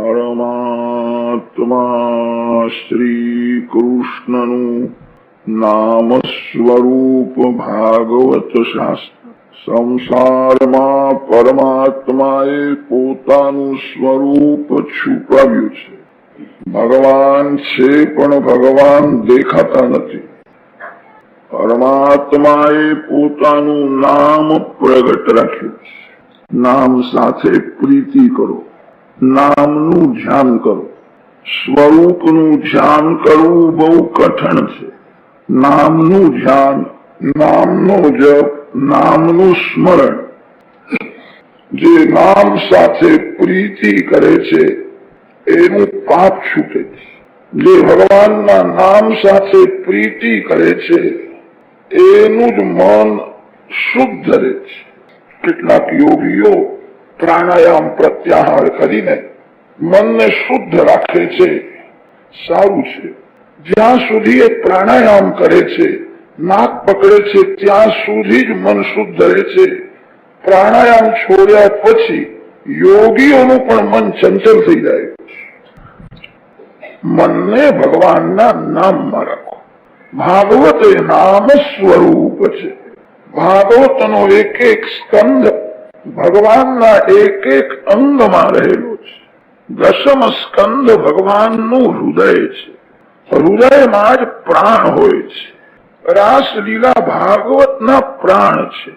પરમાત્મા નામ સ્વરૂપ ભાગવત શાસ્ત્ર સંસારમાં પરમાત્માએ પોતાનું સ્વરૂપ છુપાવ્યું છે ભગવાન છે પણ ભગવાન દેખાતા નથી પરમાત્માએ પોતાનું નામ પ્રગટ રાખ્યું છે નામ સાથે પ્રીતિ કરો નામનું ધ્યાન કરો. સ્વરૂપનું ધ્યાન કરવું બહુ કઠણ છે. નામનું ધ્યાન, નામનો જપ, નામનું સ્મરણ. જે નામ સાથે પ્રીતિ કરે છે, એનું પાપ છૂટે છે. જે ભગવાનના નામ સાથે પ્રીતિ કરે છે, એનું જ મન શુદ્ધ રહે છે. કેટલાક યોગીઓ પ્રાણાયામ પ્રત્યાહાર કરીને મનને શુદ્ધ રાખે છે. સારું છે. જ્યાં સુધી એ પ્રાણાયામ કરે છે, નાક પકડે છે, ત્યાં સુધી જ મન શુદ્ધ રહે છે. પ્રાણાયામ છોડ્યા પછી યોગીઓનું પણ મન ચંચલ થઈ જાય. મનને ભગવાનના નામમાં રાખો. ભાગવત એ નામ સ્વરૂપ છે. ભાગવતનો એક એક સ્કંદ ભગવાનના એક એક અંગમાં રહેલો છે. દસમ સ્કંદ ભગવાનનું હૃદય છે. હૃદયમાં જ પ્રાણ હોય છે. રાસલીલા ભાગવતના પ્રાણ છે.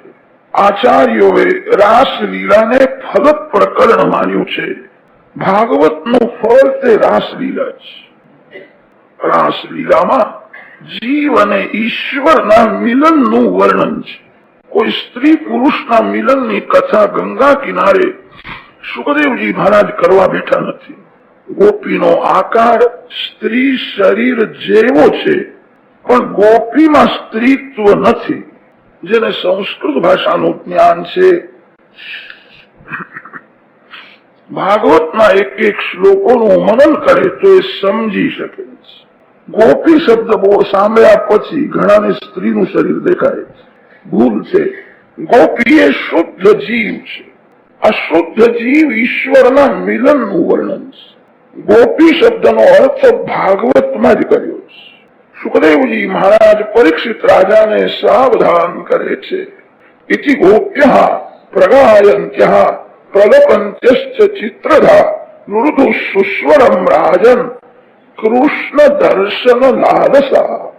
આચાર્યોએ રાસલીલાને ફલ પ્રકરણ માન્યું છે. ભાગવતનું ફળ તે રાસલીલા છે. રાસલીલામાં જીવ અને ઈશ્વરના મિલનનું વર્ણન છે. કોઈ સ્ત્રી પુરુષના મિલનની કથા ગંગા કિનારે સુખદેવજી મહારાજ કરવા બેઠા નથી. ગોપીનો આકાર સ્ત્રી શરીર જેવો છે, પણ ગોપીમાં સ્ત્રીત્વ નથી, જેને સંસ્કૃત ભાષાનું જ્ઞાન છે. ભાગવતના એક એક શ્લોકોનું મનન કરે તો એ સમજી શકે છે. ગોપી શબ્દ સાંભળ્યા પછી ઘણાને સ્ત્રીનું શરીર દેખાય છે. ભૂલ ગોપી એ શુદ્ધ જીવ છે અશુદ્ધ જીવ ઈશ્વરના મિલનનું વર્ણન છે ગોપી શબ્દનો અર્થ ભાગવતમાં જ કર્યો છે સુખદેવજી મહારાજ પરીક્ષિત રાજાને સાવધાન કરે છે ઇતિ ગોપ્ય પ્રગાયંત્ય પ્રલપંત્યશ્ચ ચિત્રધા મૃદુ સુસ્વરમ રાજન કૃષ્ણ દર્શન લાલસા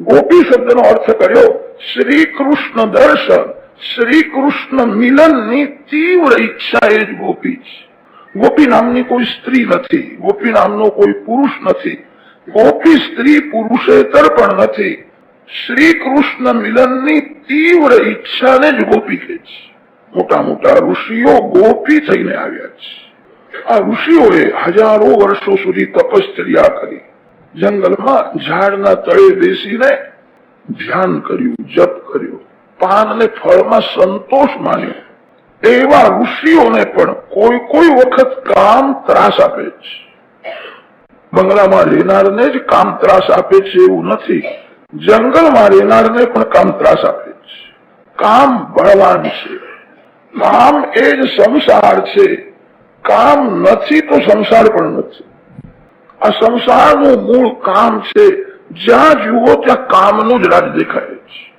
ગોપી શબ્દનો અર્થ કર્યો શ્રી કૃષ્ણ દર્શન શ્રી કૃષ્ણ મિલનની તીવ્ર ઈચ્છા એ જ ગોપી છે. ગોપી નામની કોઈ સ્ત્રી નથી, ગોપી નામનો કોઈ પુરુષ નથી, ગોપી સ્ત્રી પુરુષેતર પણ નથી. શ્રી કૃષ્ણ મિલનની તીવ્ર ઈચ્છાને જ ગોપી કહે છે. મોટા મોટા ઋષિઓ ગોપી થઈને આવ્યા છે. આ ઋષિઓએ હજારો વર્ષો સુધી તપશ્ચર્યા કરી. જંગલમાં ઝાડના તળે બેસીને ધ્યાન કર્યું, જપ કર્યું. પાન અને ફળમાં સંતોષ માન્યો એવા ઋષિઓને પણ કોઈ કોઈ વખત કામ ત્રાસ આપે છે બંગલામાં રહેનારને જ કામ ત્રાસ આપે છે એવું નથી. જંગલમાં રહેનારને પણ કામ ત્રાસ આપે છે કામ બળવાન છે. કામ એ જ સંસાર છે. કામ નથી તો સંસાર પણ નથી. આ સંસારનું મૂળ કામ છે, જ્યાં જુઓ ત્યાં કામનું જ રાજ દેખાય છે.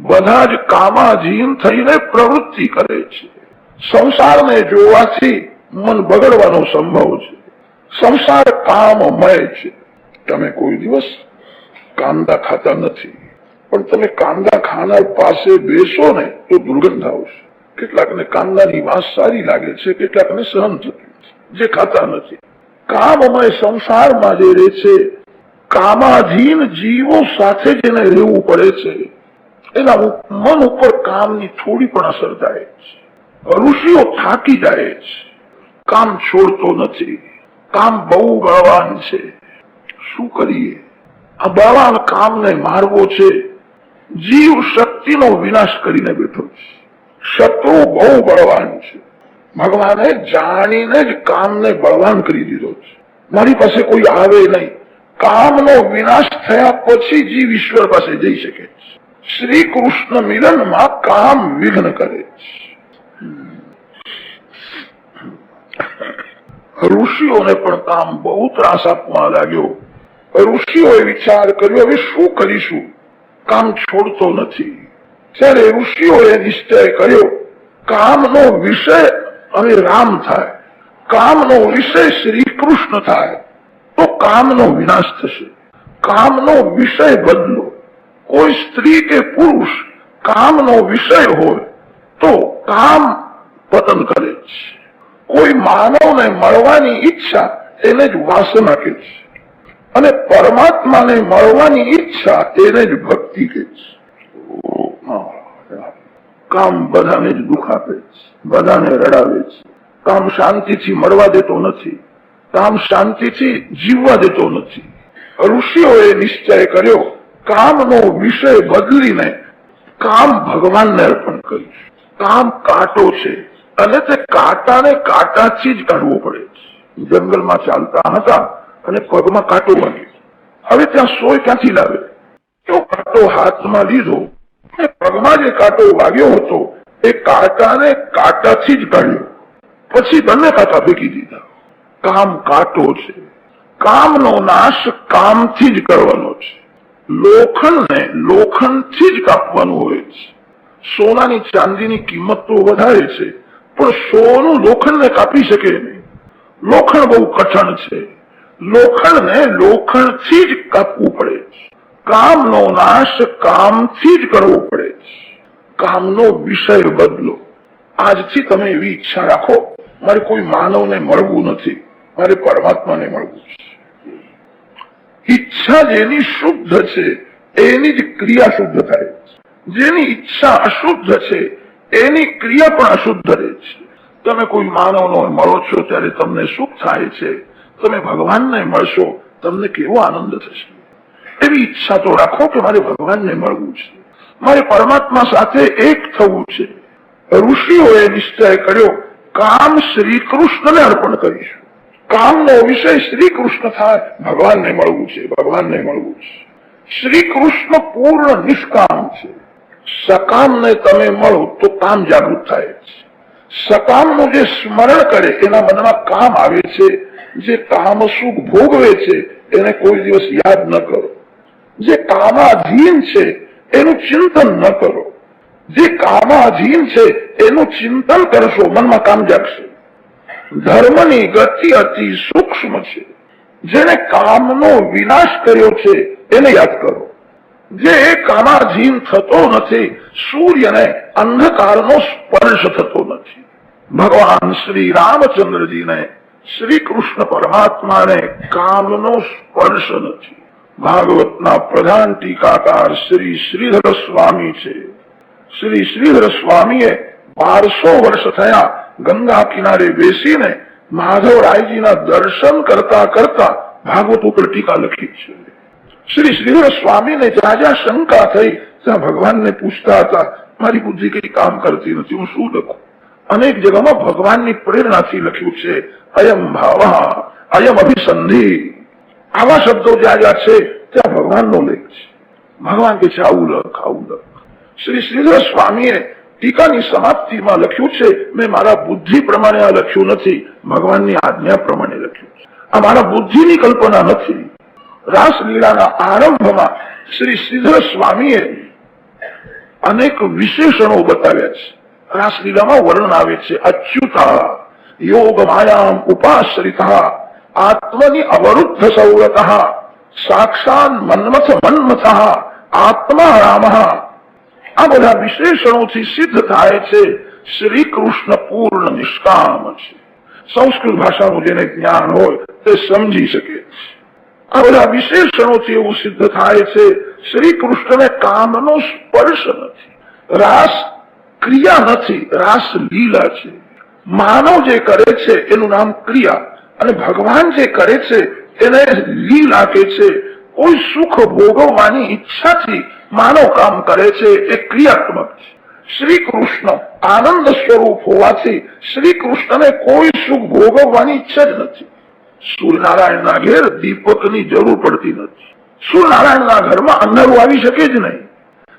બધા જ કામાધીન થઈને પ્રવૃત્તિ કરે છે. સંસારને જોવાથી મન બગડવાનો સંભવ છે. સંસાર કામમય છે. તમે કોઈ દિવસ કાંદા ખાતા નથી. પણ તમે કાંદા ખાનાર પાસે બેસો ને તો દુર્ગંધ આવશે. કેટલાકને કાંદાની વાસ સારી લાગે છે, કેટલાકને સહન થતું જે ખાતા નથી. કામમય સંસારમાં જે રહે છે, કામાધીન જીવો સાથે જેને રહેવું પડે છે. એના મન ઉપર કામની થોડી પણ અસર થાય છે. ઋષિઓ થાકી જાય છે. કામ છોડતો નથી. કામ બહુ બળવાન છે. શું કરીએ? આ બળવાન કામને મારવો છે. જીવ શક્તિનો વિનાશ કરીને બેઠો છે. શત્રુ બહુ બળવાન છે. ભગવાને જાણીને જ કામને બળવાન કરી દીધો છે. મારી પાસે કોઈ આવે નહીં. કામનો વિનાશ થયા પછી જીવ ઈશ્વર પાસે જઈ શકે છે. શ્રી કૃષ્ણ મિલનમાં કામ વિઘ્ન કરે છે. ઋષિઓને પણ કામ બહુ ત્રાસ આપવા લાગ્યો. ઋષિઓએ વિચાર કર્યો, હવે શું કરીશું? કામ છોડતો નથી. ત્યારે ઋષિઓએ નિશ્ચય કર્યો, કામનો વિષય હવે રામ થાય, કામનો વિષય શ્રી કૃષ્ણ થાય, તો કામનો વિનાશ થશે. કામનો વિષય બદલો. કોઈ સ્ત્રી કે પુરુષ કામનો વિષય હોય, તો કામ પતન કરે છે. કોઈ માનવને મળવાની ઈચ્છા એને જ વાસના કે છે. અને પરમાત્માને મળવાની ઈચ્છા એને જ ભક્તિ કે છે. કામ બધાને જ દુઃખ આપે છે, બધાને રડાવે છે. કામ શાંતિથી મળવા દેતો નથી, કામ શાંતિથી જીવવા દેતો નથી. ઋષિઓએ નિશ્ચય કર્યો, કામનો વિષય બદલીને કામ ભગવાનને અર્પણ કર્યું કામ કાંટો છે, અને તે કાંટાને કાંટાથી જ કાઢવો પડે છે. જંગલમાં ચાલતા હતા અને પગમાં કાંટો વાગ્યો. હવે ત્યાં સોય ક્યાંથી લાવે? એવો કાંટો હાથમાં લીધો પગમાં જે કાંટો વાગ્યો હતો. એ કાંટાને કાંટાથી જ કાઢ્યો પછી બંને કાંટા ફેંકી દીધા. કામ કાંટો છે. કામનો નાશ કામથી જ કરવાનો છે. લોખંડને લોખંડથી જ કાપવાનું હોય છે. સોનાની ચાંદીની કિંમત તો વધારે છે, પણ સોનું લોખંડને કાપી શકે નહીં. લોખંડ બહુ કઠણ છે. લોખંડને લોખંડથી જ કાપવું પડે છે. કામનો નાશ કામથી જ કરવો પડે છે. કામનો વિષય બદલો. આજથી તમે એવી ઈચ્છા રાખો, મારે કોઈ માનવને મળવું નથી, મારે પરમાત્માને મળવું છે. ઈચ્છા જેની શુદ્ધ છે, એની જ ક્રિયા શુદ્ધ થાય જેની ઈચ્છા અશુદ્ધ છે, એની ક્રિયા પણ અશુદ્ધ રહે છે. તમે કોઈ માનવનો મળો છો, ત્યારે તમને સુખ થાય છે. તમે ભગવાનને મળશો, તમને કેવો આનંદ થશે? એવી ઈચ્છા તો રાખો કે મારે ભગવાનને મળવું છે. મારે પરમાત્મા સાથે એક થવું છે. ઋષિઓએ નિશ્ચય કર્યો, કામ શ્રી કૃષ્ણને અર્પણ કરીશું. કામનો વિષય શ્રી કૃષ્ણ થાય, ભગવાનને મળવું છે, ભગવાનને મળવું છે. શ્રી કૃષ્ણ પૂર્ણ નિષ્કામ છે. સકામને તમે મળો તો કામ જાગૃત થાય છે. સકામનું જે સ્મરણ કરે, એના મનમાં કામ આવે છે. જે કામ સુખ ભોગવે છે, એને કોઈ દિવસ યાદ ન કરો. જે કામાધીન છે, એનું ચિંતન ન કરો. જે કામાધીન છે, એનું ચિંતન કરશો, મનમાં કામ જાગશે. ધર્મની ગતિ અતિ સૂક્ષ્મ છે. જેને કામનો વિનાશ કર્યો છે, એને યાદ કરો. જે કામાધીન થતો નથી, સૂર્યને અંધકારનો સ્પર્શ થતો નથી. ભગવાન શ્રી રામચંદ્રજીને, શ્રી કૃષ્ણ પરમાત્માને કામનો સ્પર્શ નથી. ભાગવતના પ્રધાન ટીકાકાર શ્રી શ્રીધર સ્વામી છે. શ્રી શ્રીધર સ્વામીએ બારસો વર્ષ થયા ગંગા કિનારે બેસીને માધવરાયજીના દર્શન કરતા કરતા ભાગવત ઉપર ટીકા લખી છે. શ્રી શ્રીધર સ્વામીને જ્યાં જ્યાં શંકા થઈ, ત્યાં ભગવાનને પૂછતા હતા, મારી બુદ્ધિ કઈ કામ કરતી નથી, હું શું લખું? અનેક જગ્યામાં ભગવાનની પ્રેરણાથી લખ્યું છે, અયમ ભાવ, અયમ અભિસંધિ. આવા શબ્દો જ્યાં જ્યાં છે ત્યાં ભગવાનનો લેખ છે. ભગવાન કે છે, આવું લખ આવું લખ. શ્રી શ્રીધર સ્વામીએ ટીકાની સમાપ્તિમાં લખ્યું છે, મેં મારા બુદ્ધિ પ્રમાણે આ લખ્યું નથી, ભગવાનની આજ્ઞા પ્રમાણે લખ્યું છે. આ મારા બુદ્ધિની કલ્પના નથી. રાસલીલાના આરંભમાં શ્રી શ્રીધર સ્વામીએ અનેક વિશેષણો બતાવ્યા છે. રાસલીલામાં વર્ણન આવે છે, અચ્યુતા યોગ માયામ ઉપાશ્રિતા આત્મની અવરુદ્ધ સૌરત સાક્ષાત મન્મથ મન્મથ આત્મા રામ આ બધા વિશેષણોથી સિદ્ધ થાય છે શ્રી કૃષ્ણ પૂર્ણ નિષ્કામ છે સંસ્કૃત ભાષાનું જેને જ્ઞાન હોય તે સમજી શકે આ બધા વિશેષણોથી એવું સિદ્ધ થાય છે શ્રી કૃષ્ણને કામનો સ્પર્શ નથી રાસ ક્રિયા નથી રાસ લીલા છે માનવ જે કરે છે એનું નામ ક્રિયા અને ભગવાન જે કરે છે એને લીલા કે છે. કોઈ સુખ ભોગવવાની ઈચ્છાથી માનવ કામ કરે છે એ ક્રિયાત્મક છે. શ્રી કૃષ્ણ આનંદ સ્વરૂપ હોવાથી શ્રી કૃષ્ણને કોઈ સુખ ભોગવવાની ઈચ્છા જ નથી. સૂર્યનારાયણના ઘેર દીપકની જરૂર પડતી નથી. સૂર્યનારાયણના ઘરમાં અંધારું આવી શકે જ નહીં.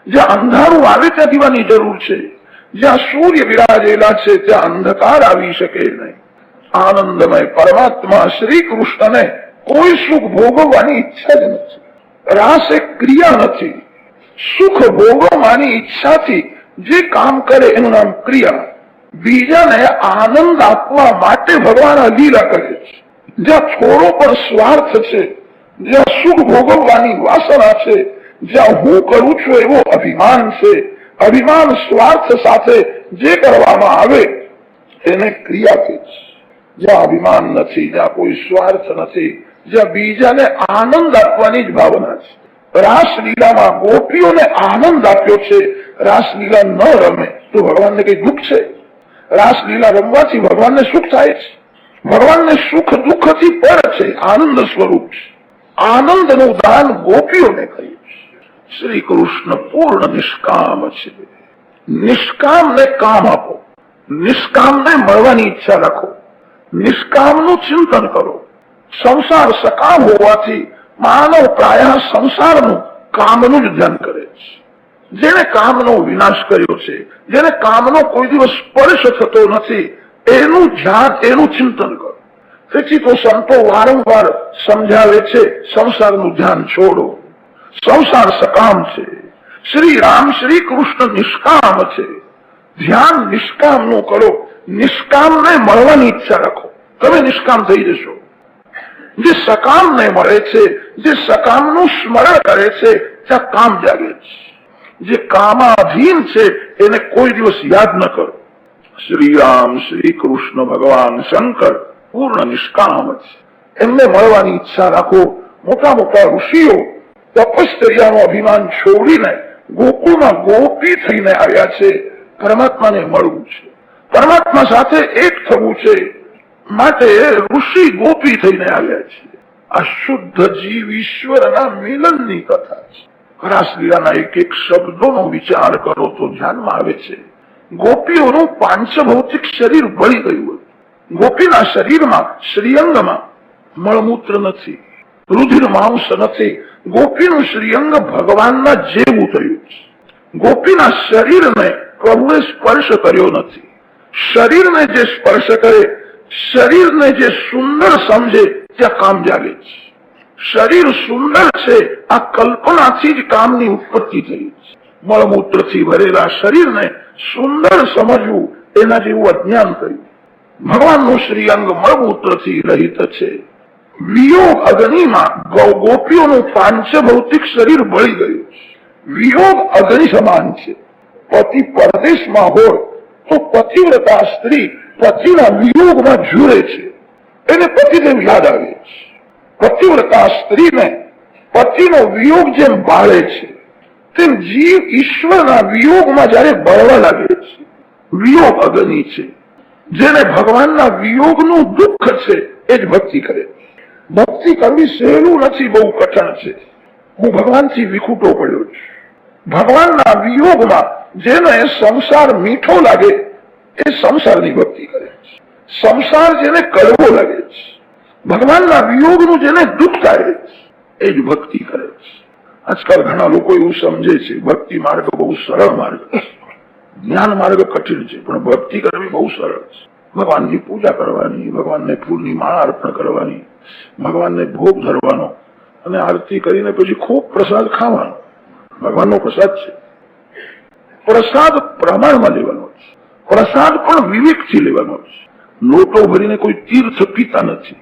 જ્યાં અંધારું આવે ત્યાં દીવાની જરૂર છે. જ્યાં સૂર્ય વિરાજેલા છે, ત્યાં અંધકાર આવી શકે નહીં. આનંદમય પરમાત્મા શ્રી કૃષ્ણને કોઈ સુખ ભોગવવાની ઈચ્છા જ નથી. રાસ એક ક્રિયા નથી. સુખ ભોગવવાની ઈચ્છાથી જે કામ કરે એનું નામ ક્રિયા. બીજાને આનંદ આપવા માટે ભગવાન લીલા કરે છે. જ્યાં થોડો પણ સ્વાર્થ છે, જ્યાં સુખ ભોગવવાની વાસના છે, જ્યાં હું કરું છું એવો અભિમાન છે. અભિમાન સ્વાર્થ સાથે જે કરવામાં આવે, એને ક્રિયા કહે છે જ્યાં અભિમાન નથી જ્યાં કોઈ સ્વાર્થ નથી જ્યાં બીજાને આનંદ આપવાની જ ભાવના છે. રાસલીલામાં ગોપીઓને આનંદ આપ્યો છે, રાસલીલા ન રમે તો ભગવાનને કઈ દુઃખ છે? રાસલીલા રમવાથી ભગવાનને સુખ થાય છે. ભગવાનને સુખ દુઃખથી પર છે, આનંદ સ્વરૂપ છે. આનંદનું દાન ગોપીઓને કર્યું છે. શ્રી કૃષ્ણ પૂર્ણ નિષ્કામ છે. નિષ્કામને કામ આપો. નિષ્કામને મળવાની ઈચ્છા રાખો. નિષ્કામનું ચિંતન કરો. સંસાર સકામ હોવાથી માનવ પ્રાય સંસારનું કામનું જ ધ્યાન કરે છે. જેને કામનો વિનાશ કર્યો છે જેને કામનો કોઈ દિવસ સ્પર્શ થતો નથી, એનું ધ્યાન, એનું ચિંતન કરો. તેથી તો સંતો વારંવાર સમજાવે છે, સંસારનું ધ્યાન છોડો. સંસાર સકામ છે. શ્રી રામ, શ્રી કૃષ્ણ નિષ્કામ છે. ધ્યાન નિષ્કામનું કરો. નિષ્કામને મળવાની ઈચ્છા રાખો. તમે નિષ્કામ થઈ જશો. જે સકામને મળે છે, જે સકામનું સ્મરણ કરે છે, ત્યાં કામ જાગે છે. જે કામાધીન છે, એને કોઈ દિવસ યાદ ન કરો. શ્રી રામ શ્રી કૃષ્ણ ભગવાન, શંકર, પૂર્ણ નિષ્કામ છે એમને મળવાની ઈચ્છા રાખો. મોટા મોટા ઋષિઓ તપશ્ચર્યાનું અભિમાન છોડીને ગોકુળમાં ગોપી થઈને આવ્યા છે. પરમાત્માને મળવું છે. પરમાત્મા સાથે એક થવું છે. માટે ઋષિ ગોપી થઈને આવ્યા છે. આ શુદ્ધ જીવ ઈશ્વરના મિલનની કથા છે. રાસલીલાના એક એક શબ્દોનો વિચાર કરો તો ધ્યાનમાં આવે છે. ગોપીઓનું પાંચભૌતિક શરીર બળી ગયું હતું. ગોપીના શરીરમાં, શ્રીઅંગમાં મળમૂત્ર નથી. રુધિર માંસ નથી. ગોપીનું શ્રીઅંગ ભગવાનના જેવું થયું છે. ગોપીના શરીરને પ્રભુએ સ્પર્શ કર્યો નથી. શરીરને જે સ્પર્શ કરે, શરીરને જે સુંદર સમજે, ત્યાં કામ છે. શરીર સુંદર છે, આ કલ્પનાથી જ કામની ઉત્પત્તિ થઈ છે. મળમૂત્રથી ભરેલા શરીરને સુંદર સમજવું, એના જેવું અજ્ઞાન થયું ભગવાનનું શ્રીઅંગ મળમૂત્રથી રહિત છે. વિયોગ અગ્નિમાં ગોપીઓનું પાંચભૌતિક શરીર બળી ગયું વિયોગ અગ્નિ સમાન છે. પતિ પરદેશમાં હોય તો પતિવ્રતા સ્ત્રી પતિના વિયોગમાં ઝૂરે છે. એને પતિદેવ યાદ આવે છે પતિવ્રતા સ્ત્રીને પતિનો વિયોગ જેમ બાળે છે, તેમ જીવ ઈશ્વરના વિયોગમાં જયારે બળવા લાગે છે. વિયોગ અગની છે. જેને ભગવાનના વિયોગનું દુઃખ છે, એ જ ભક્તિ કરે ભક્તિ કરવી સહેલું નથી, બહુ કઠણ છે. હું ભગવાનથી વિખૂટો પડ્યો છું. ભગવાનના વિયોગમાં જેને સંસાર મીઠો લાગે એ સંસારની ભક્તિ કરે છે. સંસાર જેને કડવો લાગે છે, ભગવાનના વિયોગનું જેને દુઃખ થાય એ જ ભક્તિ કરે છે. આજકાલ ઘણા લોકો એવું સમજે છે, ભક્તિ માર્ગ બહુ સરળ માર્ગ જ્ઞાન માર્ગ કઠિન છે, પણ ભક્તિ કરવી બહુ સરળ છે. ભગવાનની પૂજા કરવાની, ભગવાનને ફૂલની માળા અર્પણ કરવાની, ભગવાનને ભોગ ધરવાનો અને આરતી કરીને પછી ખૂબ પ્રસાદ ખાવાનો. ભગવાનનો પ્રસાદ છે. પ્રસાદ પ્રમાણમાં લેવાનો છે. પ્રસાદ પણ વિવેકથી લેવાનો છે. લોટો ભરીને કોઈ તીર્થ પીતા નથી.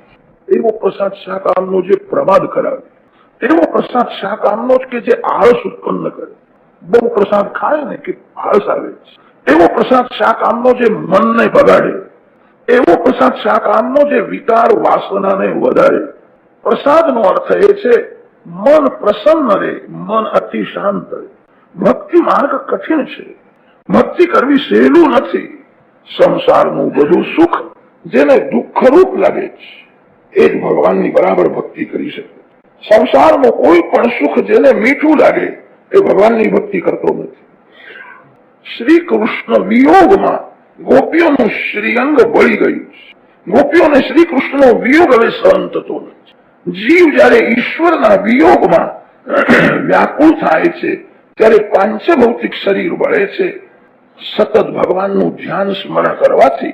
એવો પ્રસાદ શા કામનો જે પ્રમાદ કરાવે, એવો પ્રસાદ શા કામનો કે જે આળસ ઉત્પન્ન કરે. બહુ પ્રસાદ ખાય ને કે આળસ આવે એવો પ્રસાદ શા કામનો જે મનને બગાડે, એવો પ્રસાદ શા કામનો જે વિકાર વાસનાને વધારે. પ્રસાદનો અર્થ એ છે, મન પ્રસન્ન રહે, મન અતિ શાંત રહે. ભક્તિ માર્ગ કઠિન છે. ભક્તિ કરવી સહેલું નથી. સંસારનું બધું સુખ જેને દુઃખરૂપ લાગે છે, એ જ ભગવાનની બરાબર ભક્તિ કરી શકે. સંસારમાં કોઈ પણ સુખ જેને મીઠું લાગે, એ ભગવાનની ભક્તિ કરતો નથી. શ્રી કૃષ્ણ વિયોગમાં ગોપીઓનું શ્રીઅંગ બળી ગયું ગોપીઓને શ્રી કૃષ્ણનો વિયોગ હવે સહન થતો નથી. જીવ જયારે ઈશ્વરના વિયોગમાં વ્યાકુળ થાય છે ત્યારે પાંચભૌતિક શરીર બળે છે. સતત ભગવાનનું ધ્યાન સ્મરણ કરવાથી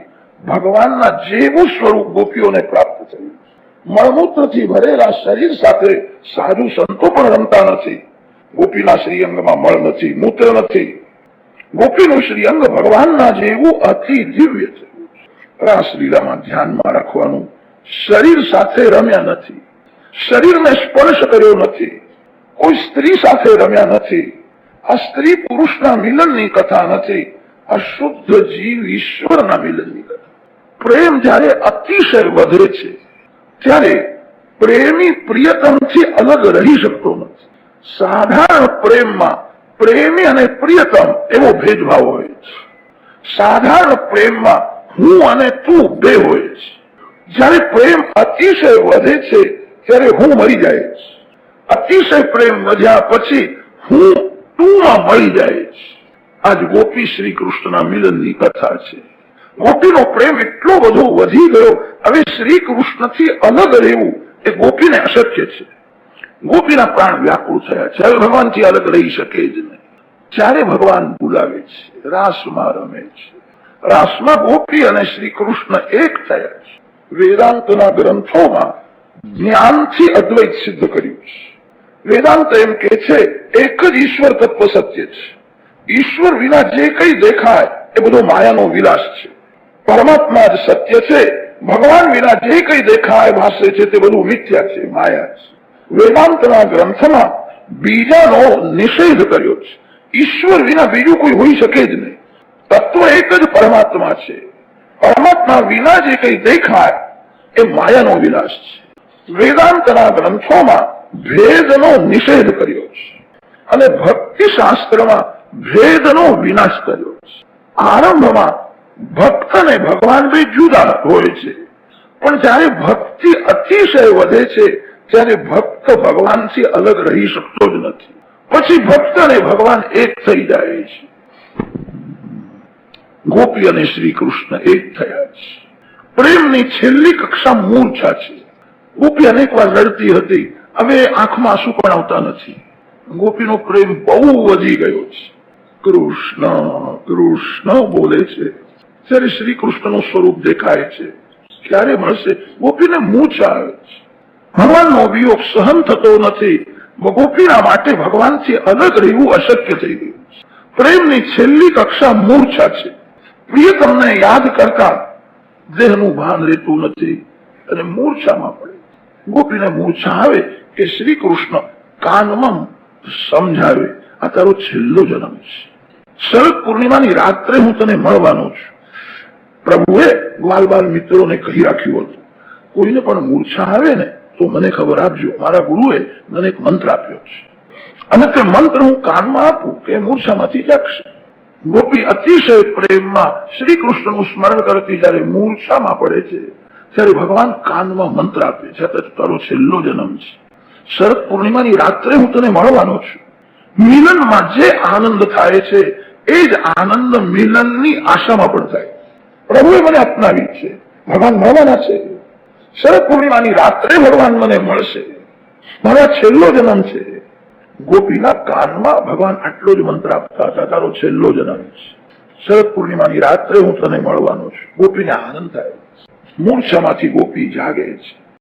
ભગવાનના જેવું સ્વરૂપ ગોપીઓને પ્રાપ્ત થયું. મળમૂત્રથી ભરેલા શરીર સાથે સાધુ સંતો પણ રમતા નથી. ગોપીના શ્રીઅંગમાં મળ નથી, મૂત્ર નથી. ગોપીનું શ્રીઅંગ ભગવાનના જેવું અતિ દિવ્ય છે. રાસલીલામાં ધ્યાનમાં રાખવાનું શરીર સાથે રમ્યા નથી. શરીરને સ્પર્શ કર્યો નથી. કોઈ સ્ત્રી સાથે રમ્યા નથી. આ સ્ત્રી પુરુષના મિલનની કથા નથી, આ શુદ્ધ જીવ ઈશ્વરના મિલનની કથા. પ્રેમ જયારે અતિશય વધે છે, ત્યારે પ્રેમી પ્રિયતમથી અલગ રહી શકતો નથી. સાધારણ પ્રેમમાં પ્રેમી અને પ્રિયતમ એવો ભેદભાવ હોય છે. સાધારણ પ્રેમમાં હું અને તું બે હોય છે. જ્યારે પ્રેમ અતિશય વધે છે, ત્યારે હું મરી જાય છે. અતિશય પ્રેમ વધ્યા પછી હું તુંમાં મળી જાય છે. આજ ગોપી શ્રી કૃષ્ણના મિલનની કથા છે. ગોપીનો પ્રેમ એટલો બધો વધી ગયો, હવે શ્રી કૃષ્ણથી અલગ રહેવું એ ગોપીને અશક્ય છે. ગોપીના પ્રાણ વ્યાકુળ થયા છે. હવે ભગવાનથી અલગ રહી શકે જ નહીં. ત્યારે ભગવાન બોલાવે છે, રાસમાં રમે છે. રાસમાં ગોપી અને શ્રી કૃષ્ણ એક થયા છે. વેદાંતના ગ્રંથોમાં જ્ઞાનથી અદ્વૈત સિદ્ધ કર્યું છે. વેદાંત એમ કે છે, એક જ ઈશ્વર તત્વ સત્ય છે. ઈશ્વર વિના જે કઈ દેખાય, એ બધો માયાનો વિલાસ છે. પરમાત્મા જ સત્ય છે, ભગવાન વિના જે કઈ દેખાય ભાષે છે, તે બધું મિથ્યા છે, માયા છે. વેદાંતના ગ્રંથમાં બીજાનો નિષેધ કર્યો છે. ઈશ્વર વિના બીજું કોઈ હોઈ શકે જ નહીં. તત્વ એક જ પરમાત્મા છે. પરમાત્મા વિના જે કઈ દેખાય, એ માયાનો વિલાસ છે. વેદાંતના ગ્રંથોમાં ભેદનો નિષેધ કર્યો છે. અને ભક્તિ શાસ્ત્રમાં ભેદનો વિનાશ કર્યો છે. આરંભમાં ભક્ત ને ભગવાન બે જુદા હોય છે. પણ જયારે ભક્તિ અતિશય વધે છે, ત્યારે ભક્ત ભગવાનથી અલગ રહી શકતો જ નથી. પછી ભક્ત અને ભગવાન એક થઈ જાય છે. ગોપી અને શ્રી કૃષ્ણ એક થયા છે. પ્રેમની છેલ્લી કક્ષા મૂર્છા છે ગોપી અનેક વાર લડતી હતી. હવે આંખમાં આંસુ પણ આવતા નથી. ગોપીનો પ્રેમ બહુ વધી ગયો છે. કૃષ્ણ કૃષ્ણ બોલે છે. ત્યારે શ્રી કૃષ્ણનું સ્વરૂપ દેખાય છે ક્યારે મળશે ગોપીને મૂર્છા આવે છે. ભગવાનનો વિયોગ સહન થતો નથી. ગોપીના માટે ભગવાનથી અલગ રહેવું અશક્ય થઈ ગયું પ્રેમની છેલ્લી કક્ષા મૂર્છા છે. પ્રિય તમને યાદ કરતા દેહનું ભાન રહેતું નથી અને મૂર્છામાં પડે ગોપીને મૂર્છા આવે કે શ્રી કૃષ્ણ કાનમાં સમજાવે. આ તારો છેલ્લો જન્મ છે. શરદ પૂર્ણિમાની રાત્રે હું તને મળવાનો છું. પ્રભુએ બાલ બાલ મિત્રોને કહી રાખ્યું હતું. કોઈને પણ મૂર્છા આવે ને તો મને ખબર આપજો. મારા ગુરુએ મને એક મંત્ર આપ્યો છે. અને તે મંત્ર હું કાનમાં આપું કે મૂર્છામાંથી જાગશે. ગોપી અતિશય પ્રેમમાં શ્રી કૃષ્ણનું સ્મરણ કરતી જયારે મૂર્છામાં પડે છે, ત્યારે ભગવાન કાનમાં મંત્ર આપે છે. તારો છેલ્લો જન્મ છે. શરદ પૂર્ણિમાની રાત્રે હું તને મળવાનો છું. મિલનમાં જે આનંદ થાય છે, એ જ આનંદ મિલનની આશામાં પણ થાય. પ્રભુએ મને અપનાવી છે, ભગવાન મળવાના છે. શરદ પૂર્ણિમાની રાત્રે ભગવાન મને મળશે. મારા છેલ્લો જન્મ છે. ગોપીના કાનમાં ભગવાન આટલો જ મંત્ર આપતા હતા, તારો છેલ્લો જન્મ છે. શરદ પૂર્ણિમાની રાત્રે હું તને મળવાનો છું. ગોપીને આનંદ થાય. મૂર્છામાંથી ગોપી જાગે છે.